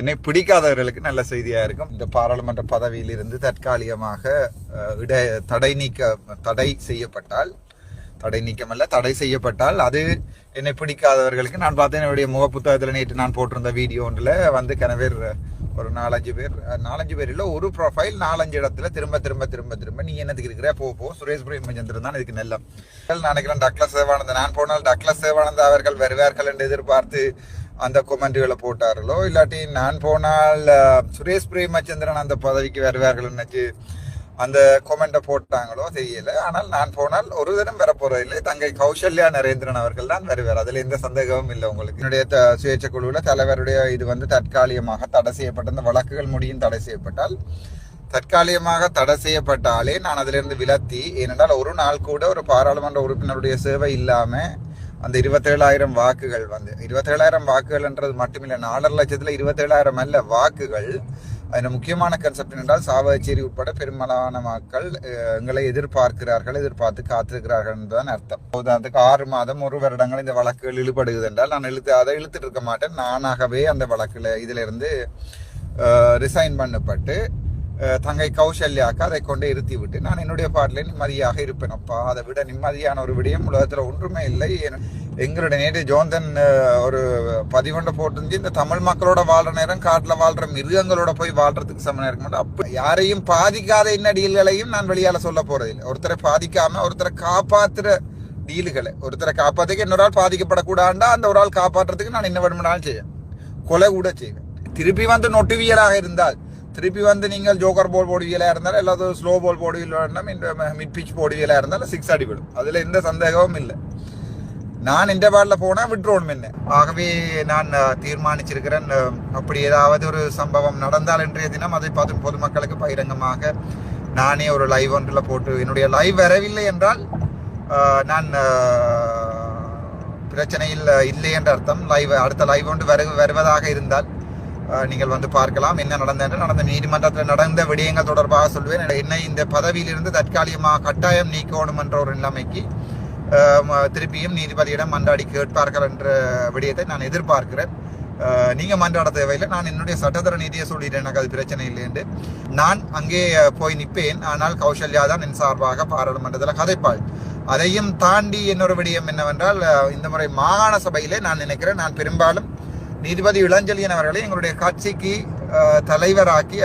என்னை பிடிக்காதவர்களுக்கு நல்ல செய்தியாக இருக்கும். இந்த பாராளுமன்ற பதவியிலிருந்து தற்காலிகமாக இட தடை நீக்க தடை செய்யப்பட்டால் தடை நீக்கமல்ல தடை செய்யப்பட்டால் அது என்னை பிடிக்காதவர்களுக்கு நான் பார்த்தேன் என்னுடைய முக புத்தகத்தில் நேற்று நான் போட்டிருந்த வீடியோ ஒன்றில் வந்து கனவேர் ஒரு நாலஞ்சு பேர் நாலஞ்சு பேர் இல்லை ஒரு ப்ரொஃபைல் நாலஞ்சு இடத்துல திரும்ப திரும்ப திரும்ப திரும்ப நீ என்னத்துக்கு இருக்கிற? போ போ. சுரேஷ் பிரேமச்சந்திரன் தான் இதுக்கு நல்ல நான் நினைக்கிறேன் டக்ளஸ் சேவானந்த நான் போனால் டக்ளஸ் சேவானந்த அவர்கள் வருவார்கள் என்று எதிர்பார்த்து அந்த கொமெண்ட்களை போட்டார்களோ இல்லாட்டி நான் போனால் சுரேஷ் பிரேமச்சந்திரன் அந்த பதவிக்கு வருவார்கள் நினைச்சு அந்த கொமெண்ட்டை போட்டாங்களோ தெரியல. ஆனால் நான் போனால் ஒரு தினம் வர தங்கை கௌசல்யா நரேந்திரன் அவர்கள் தான் வருவார். அதுல எந்த சந்தேகமும் இல்லை உங்களுக்கு. என்னுடைய த- சுயேட்சை குழுவில் தலைவருடைய இது வந்து தற்காலிகமாக தடை செய்யப்பட்ட இந்த வழக்குகள் முடியும் தடை செய்யப்பட்டால் தற்காலிகமாக தடை செய்யப்பட்டாலே நான் அதிலிருந்து விலத்தி. ஏனென்றால் ஒரு நாள் கூட ஒரு பாராளுமன்ற உறுப்பினருடைய சேவை இல்லாமல் அந்த இருபத்தேழாயிரம் வாக்குகள் வந்து இருபத்தேழாயிரம் வாக்குகள்ன்றது மட்டுமில்லை நாலரை லட்சத்தில் இருபத்தேழாயிரம் அல்ல வாக்குகள். அதில் முக்கியமான கன்செப்ட் என்றால் சாவகச்சேரி உட்பட பெரும்பாலான மக்கள் எங்களை எதிர்பார்க்கிறார்கள் எதிர்பார்த்து காத்திருக்கிறார்கள் என்பதுதான் அர்த்தம். உதாரணத்துக்கு ஆறு மாதம் ஒரு வருடங்கள் இந்த வழக்குகள் இழுபடுகிறது என்றால் நான் இழுத்து அதை இழுத்துட்டு இருக்க மாட்டேன். நானாகவே அந்த வழக்கில் இதிலிருந்து ரிசைன் பண்ணப்பட்டு தங்கை கௌசல்யாக்கு அதை கொண்டு இருத்தி விட்டு நான் என்னுடைய பாட்டில் நிம்மதியாக இருப்பேன் அப்பா. அதை விட நிம்மதியான ஒரு விடயம் உலகத்தில் ஒன்றுமே இல்லை. எங்களுடைய நேற்று ஜோந்தன் ஒரு பதிவொன்றை போட்டிருந்து இந்த தமிழ் மக்களோட வாழ்ற நேரம் காட்டில் வாழ்ற மிருகங்களோட போய் வாழ்றதுக்கு சம இருக்க மாட்டோம் அப்ப யாரையும் பாதிக்காத என்ன டீல்களையும் நான் வெளியால் சொல்ல போறதில்லை. ஒருத்தரை பாதிக்காம ஒருத்தரை காப்பாத்துற டீலுகளை ஒருத்தரை காப்பாத்துக்கு இன்னொரு ஆள் பாதிக்கப்படக்கூடாண்டா அந்த ஒரு ஆள் காப்பாற்றுறதுக்கு நான் என்ன வேணும்னாலும் செய்வேன். கொலை கூட செய்வேன். திருப்பி வந்து நொட்டுவியலாக இருந்தால் திருப்பி வந்து நீங்கள் ஜோக்கர் போல் போடுவீங்களா இருந்தாலும் எல்லாத்தையும் ஸ்லோ பால் போடுவீங்களா இந்த மிட் பிச் போடுவியலாக இருந்தாலும் சிக்ஸ் அடிபடும் அதில் எந்த சந்தேகமும் இல்லை. நான் இந்த பாலில் போனால் விட்டுருவோம் என்ன ஆகவே நான் தீர்மானிச்சிருக்கிறேன். அப்படி ஏதாவது ஒரு சம்பவம் நடந்தால் இன்றைய தினம் அதை பார்த்து பொதுமக்களுக்கு பகிரங்கமாக நானே ஒரு லைவ் ஒன்றில் போட்டு என்னுடைய லைவ் வரவில்லை என்றால் நான் பிரச்சனையில் இல்லை என்ற அர்த்தம். லைவ் அடுத்த லைவ் ஒன்று வரு வருவதாக இருந்தால் நீங்கள் வந்து பார்க்கலாம் என்ன நடந்தது. நடந்த நீதிமன்றத்தில் நடந்த விடயங்கள் தொடர்பாக சொல்வேன். என்னை இந்த பதவியிலிருந்து தற்காலிகமாக கட்டாயம் நீக்கணும் என்ற ஒரு நிலைமைக்கு திருப்பியும் நீதிபதியிடம் மன்றாடி கேட்பார்கள் என்ற விடயத்தை நான் எதிர்பார்க்கிறேன். நீங்கள் நீங்க மன்றாட தேவையில்லை. நான் என்னுடைய சட்டத்தர நீதியை சொல்லிட்டேன். எனக்கு அது பிரச்சனை இல்லை என்று. நான் அங்கே போய் நிற்பேன். ஆனால் கௌசல்யா தான் என் சார்பாக பாராளுமன்றத்தில் கதைப்பாள். அதையும் தாண்டி இன்னொரு விடயம் என்னவென்றால் இந்த முறை மாகாண சபையிலே நான் நினைக்கிறேன். நான் பெரும்பாலும் நீதிபதி இளஞ்செழியன் அவர்களை எங்களுடைய கட்சிக்கு தலைவராக்கி